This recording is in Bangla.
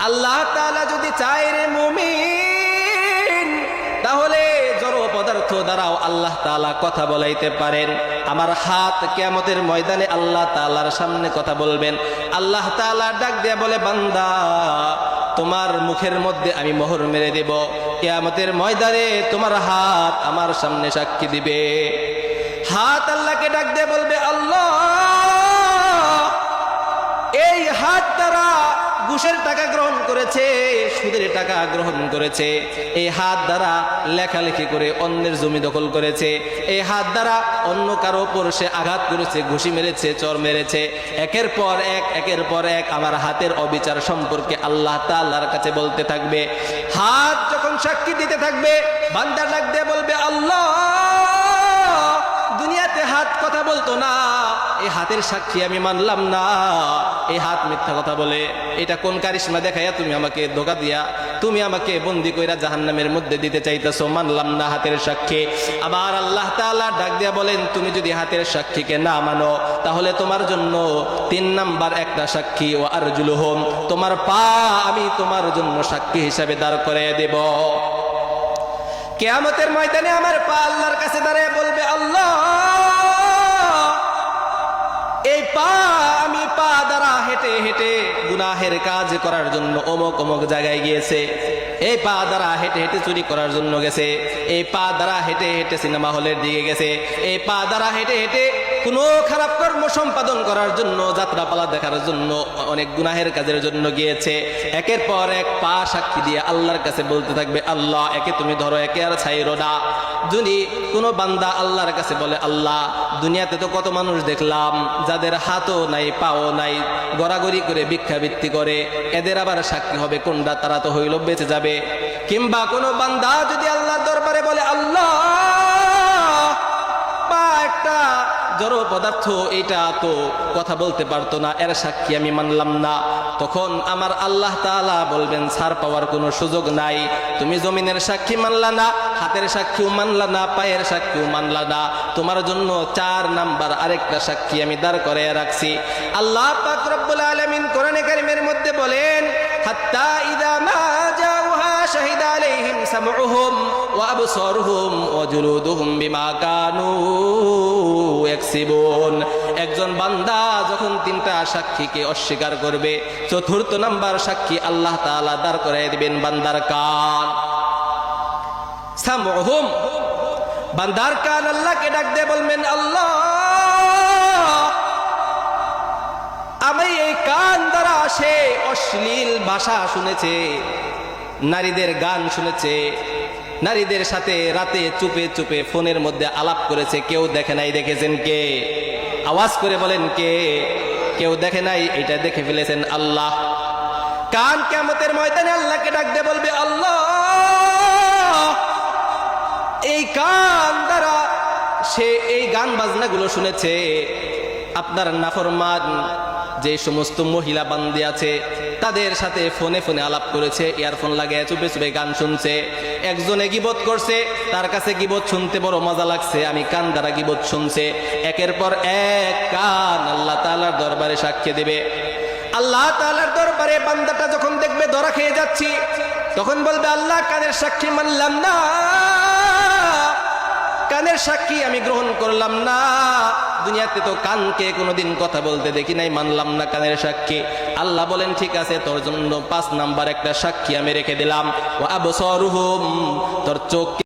আল্লাহ তাআলা যদি চায় রে মুমিন, তাহলে জড় পদার্থ দ্বারাও আল্লাহ তাআলা কথা বলাইতে পারেন। আমার হাত কেয়ামতের ময়দানে আল্লাহ তালার সামনে কথা বলবেন। আল্লাহ তাআলা ডাক দিয়ে বলে, বান্দা, তোমার মুখের মধ্যে আমি মোহর মেরে দেব। কেয়ামতের ময়দানে তোমার হাত আমার সামনে সাক্ষী দিবে। হাত আল্লাহকে ডাক দিয়ে বলবে, আল্লাহ, এই হাত দ্বারা ঘুষের টাকা গ্রহণ করেছে, সুদের টাকা গ্রহণ করেছে। এই হাত দ্বারা লেখালেখি করে অন্যের জমি দখল করেছে। এই হাত দ্বারা অন্য কারও ওপর সে আঘাত করেছে, ঘুষি মেরেছে, চর মেরেছে। একের পর এক, একের পর এক আমার হাতের অবিচার সম্পর্কে আল্লাহ তাআলার কাছে বলতে থাকবে। হাত যখন সাক্ষী দিতে থাকবে, বান্দা ডাক দিয়ে বলবে, আল্লাহ! দুনিয়াতে হাত কথা বলতো না। এই হাতের সাক্ষী আমি মানলাম না। এই হাত মিথ্যা কথা বলে। এটা কোন কারিশমা দেখাইয়া তুমি আমাকে ধোকা দিয়া? তুমি আমাকে বন্দি কইরা জাহান্নামের মধ্যে দিতে চাইতেছো, মানলাম না হাতের সাক্ষী। আবার আল্লাহ তাআলা ডাক দিয়া বলেন, তুমি যদি হাতের সাক্ষীকে না মানো, তাহলে তোমার জন্য তিন নাম্বার একটা সাক্ষী ও আরজুলুহুম, তোমার পা আমি তোমার জন্য সাক্ষী হিসাবে দাঁড় করে দেব। কেয়ামতের ময়দানে আমার পা আল্লাহর কাছে দাঁড়িয়ে বলবে, আল্লাহ, এই পা আমি পা দ্বারা হেঁটে হেঁটে গুনাহের কাজ করার জন্য অমক অমক জায়গায় গিয়েছে। এই পা দ্বারা হেঁটে হেঁটে চুরি করার জন্য গেছে। এই পা দ্বারা হেঁটে হেঁটে সিনেমা হলের দিকে গেছে। এই পা দ্বারা হেঁটে হেঁটে কোনো খারাপ কর্ম সম্পাদন করার জন্য, যাত্রাপালা দেখার জন্য, অনেক গুনাহের কাজের জন্য গিয়েছে। একের পর এক পা সাক্ষী দিয়ে আল্লাহর কাছে বলতে থাকবে, আল্লাহ, একে তুমি ধরো, একে আর ছাইরো না। যদি কোনো বান্দা আল্লাহর কাছে বলে, আল্লাহ, দুনিয়াতে তো কত মানুষ দেখলাম, যাদের হাতও নাই, পাও নাই, গড়াগড়ি করে ভিক্ষাবৃত্তি করে, এদের আবার সাক্ষী হবে কোনটা? তারা তো হইল বেঁচে যাবে। কিংবা কোনো বান্দা যদি আল্লাহর দরবারে বলে, আল্লাহ একটা জড় পদার্থ, এটা তো কথা বলতে পারতো না, এর সাক্ষী আমি মানলাম না। তখন আমার আল্লাহ তাআলা বলবেন, ছাড় পাওয়ার কোনো সুযোগ নাই, তুমি জমিনের সাক্ষী মানলা না, হাতের সাক্ষীও মানলা না, পায়ের সাক্ষীও মানলা না। তোমার জন্য চার নাম্বার আরেকটা সাক্ষী আমি দাঁড় করে রাখছি। আল্লাহ পাক আলামিন কোরআনে কারিমের মধ্যে বলেন, হাত্তা ইদা মা জাউহা শাহিদ আলাইহিম সামউহুম। একজন বান্দা যখন তিনটা সাক্ষীকে অস্বীকার করবে, চতুর্থ নাম্বার সাক্ষী আল্লাহ তাআলা দাঁড় করাই দিবেন বান্দার কান। সামউহুম বান্দার কান আল্লাহকে ডাক দিয়ে বলবেন, আল্লাহ, আমি এই কান দ্বারা সে অশ্লীল ভাষা শুনেছে, নারীদের গান শুনেছে নারীদের সাথে রাতে চুপে চুপে ফোনের মধ্যে আলাপ করেছে, কেউ দেখে নাই, দেখেছেন কে? আওয়াজ করে বলেন, কে? কেউ দেখে নাই, এটা দেখে ফেলেছেন আল্লাহ। কান কেমতের ময়দানে আল্লাহকে ডাকতে বলবে, আল্লাহ! এই কান দ্বারা সে এই গান বাজনাগুলো শুনেছে। আপনার নাফরমান, যে সমস্ত মহিলা বান্দি আছে তাদের সাথে ফোনে ফোনে আলাপ করেছে, ইয়ারফোন লাগিয়ে চুপে চুপে গান শুনছে। একজনে গিবত করছে, তার কাছে গিবত শুনতে বড় মজা লাগছে, আমি কান দ্বারা গিবত শুনছে। একের পর এক কান আল্লাহ তালার দরবারে সাক্ষ্য দেবে। আল্লাহ তালার দরবারে বান্দাটা যখন দেখবে, ধরা খেয়ে যাচ্ছি। তখন বলবে, আল্লাহ কানের সাক্ষী মানলাম না। সাক্ষী আমি গ্রহণ করলাম না। দুনিয়াতে তো কানকে কোনোদিন কথা বলতে দেখি নাই, মানলাম না কানের সাক্ষী। আল্লাহ বলেন, ঠিক আছে, তোর জন্য পাঁচ নাম্বার একটা সাক্ষী আমি রেখে দিলাম। ও আবসরুহুম, তোর চোখ